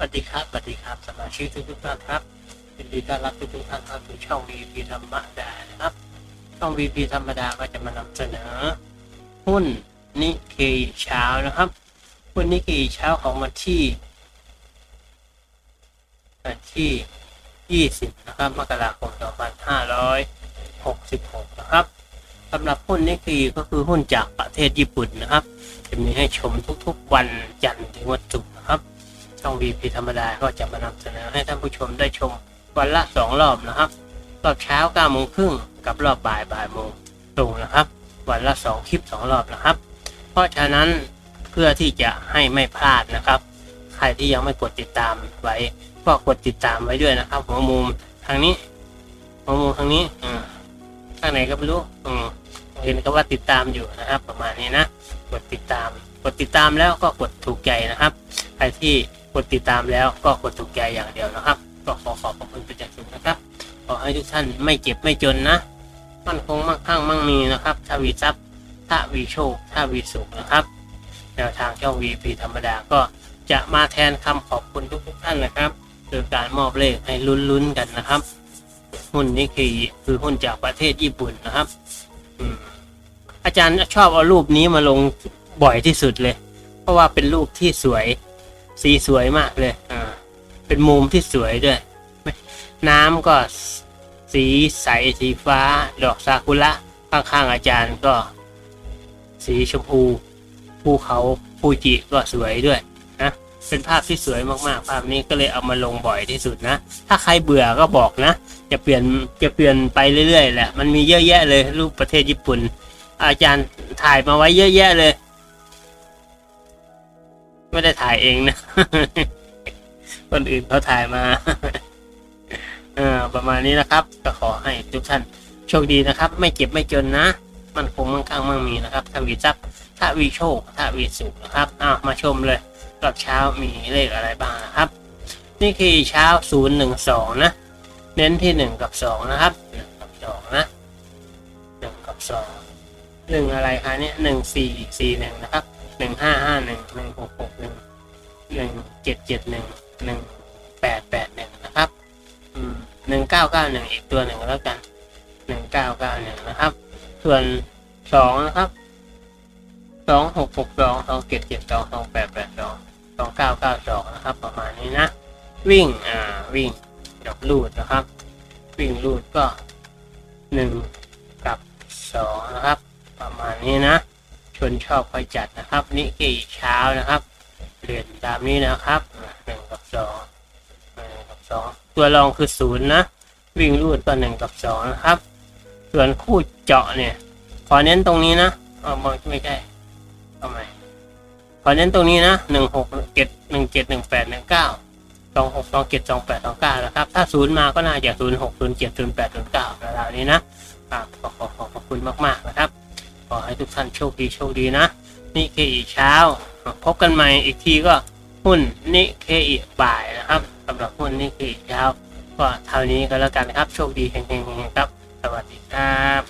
วัสดีครับสวัสดีครับสมาชิกทุกทุกๆท่านครับยินดีต้อนรับทุกทุกๆท่านเข้าสู่ช่อง VP ธรรมดานะครับ ช่อง VP ธรรมดาก็จะมานำเสนอ หุ้นนิเคอิเช้านะครับ หุ้นนิเคอิเช้าของวันที่วันที่ 20 นะครับมกราคม 2566 นะครับสำหรับหุ้นนิเคอิก็คือหุ้นจากประเทศญี่ปุ่นนะครับ จะมีให้ชมทุกๆวันจันทร์ถึงวันศุกร์ ช่อง VP ธรรมดาก็จะมานำเสนอให้ท่านผู้ชมได้ชมวันละสองรอบนะครับ รอบเช้า9โมงครึ่งกับรอบบ่ายบ่ายโมงตรงนะครับ วันละสองคลิปสองรอบนะครับ เพราะฉะนั้นเพื่อที่จะให้ไม่พลาดนะครับ ใครที่ยังไม่กดติดตามไว้ก็กดติดตามไว้ด้วยนะครับ หัวมุมทางนี้ หัวมุมทางนี้อืมทางไหนก็ไม่รู้อืมเห็นก็ว่าติดตามอยู่นะครับ ประมาณนี้นะ กดติดตาม กดติดตามแล้วก็กดถูกใจนะครับ ใครที่ กดติดตามแล้วก็กดถูกใจอย่างเดียวนะครับ ก็ขอขอบพระคุณเป็นอย่างสูงนะครับ ขอให้ทุกท่านไม่เจ็บไม่จนนะ มั่นคงมั่งคั่งมั่งมีนะครับถ้าวีทรัพย์ถ้าวีโชคถ้าวีสุขนะครับ แนวทางช่อง VP ธรรมดาก็จะมาแทนคำขอบคุณทุกๆท่านนะครับโดยการมอบเลขให้ลุ้นๆกันนะครับ หุ้นนี้คือคือหุ้นจากประเทศญี่ปุ่นนะครับอาจารย์ชอบเอารูปนี้มาลงบ่อยที่สุดเลย เพราะว่าเป็นรูปที่สวย สีสวยมากเลยอ่าเป็นมุมที่สวยด้วย น้ำก็สีใสสีฟ้า ดอกซากุระข้างๆอาจารย์ก็ สีชมพูภูเขาฟูจิก็สวยด้วยนะเป็นภาพที่สวยมากๆ ภาพนี้ก็เลยเอามาลงบ่อยที่สุดนะ ถ้าใครเบื่อก็บอกนะ จะเปลี่ยนจะเปลี่ยนไปเรื่อยๆแหละ มันมีเยอะแยะเลยรูปประเทศญี่ปุ่น อาจารย์ถ่ายมาไว้เยอะแยะเลย ไม่ได้ถ่ายเองนะ คนอื่นเขาถ่ายมาเออประมาณนี้นะครับ ก็ขอให้ทุกท่านโชคดีนะครับ ไม่เจ็บไม่จนนะ มันคงมั่งคั่งมั่งมีนะครับถ้าวีทรัพย์ถ้าวีโชคถ้าวีสุขนะครับอ้าวมาชมเลยรอบเช้ามีเลขอะไรบ้างนะครับ นี่คือเช้าศูนย์หนึ่งสองนะ เน้นที่หนึ่งกับสองนะครับหนึ่งกับสองนะหนึ่งกับสองหนึ่งอะไรคะเนี่ยหนึ่งสี่สี่หนึ่งนะครับหนึ่งห้าห้าห นึ่งหนึ่งเจ็ดเจ็ดหนึ่งหนึ่งแปดแปดหนึ่งนะครับหนึ่งเก้าเก้าหนึ่งอีกตัวหนึ่งแล้วกันหนึ่งเก้าเก้าหนึ่งนะครับ ส่วนสองนะครับสองหกหกสองสองเจ็ดเจ็ดสองสองแปดแปดสองสองเก้าเก้าสองนะครับ ประมาณนี้นะ วิ่งอ่าวิ่งกับลูดนะครับ วิ่งลูดก็หนึ่งกับสองนะครับ ประมาณนี้นะชนชอบคอยจัดนะครับนิกเกิเช้านะครับ เรียนตามนี้นะครับหนึ่งกับสองหนึ่งกับสองตัวรองคือศูนย์นะ วิ่งรูดก็หนึ่งกับสองนะครับ ส่วนคู่เจาะเนี่ย ขอเน้นตรงนี้นะเออไม่ไม่ใช่เอาใหม่ขอเน้นตรงนี้นะหนึ่งหกเจ็ดหนึ่งเจ็ดหนึ่งแปดหนึ่งเก้าสองหกสองเจ็ดสองแปดสองเก้านะครับ ถ้าศูนย์มาก็น่าจะศูนย์หกศูนย์เจ็ดศูนย์แปดศูนย์เก้าระดับนี้นะครับขอขอขอขอบคุณมาก ๆ นะครับ ขอให้ทุกท่านโชคดีโชคดีนะนิเคอีเช้า พบกันใหม่อีกทีก็หุ้นนิเคอีบ่ายนะครับสำหรับหุ้นนิเคอีเช้าก็เท่านี้ก็แล้วกันครับ โชคดีแห่งๆครับ สวัสดีครับ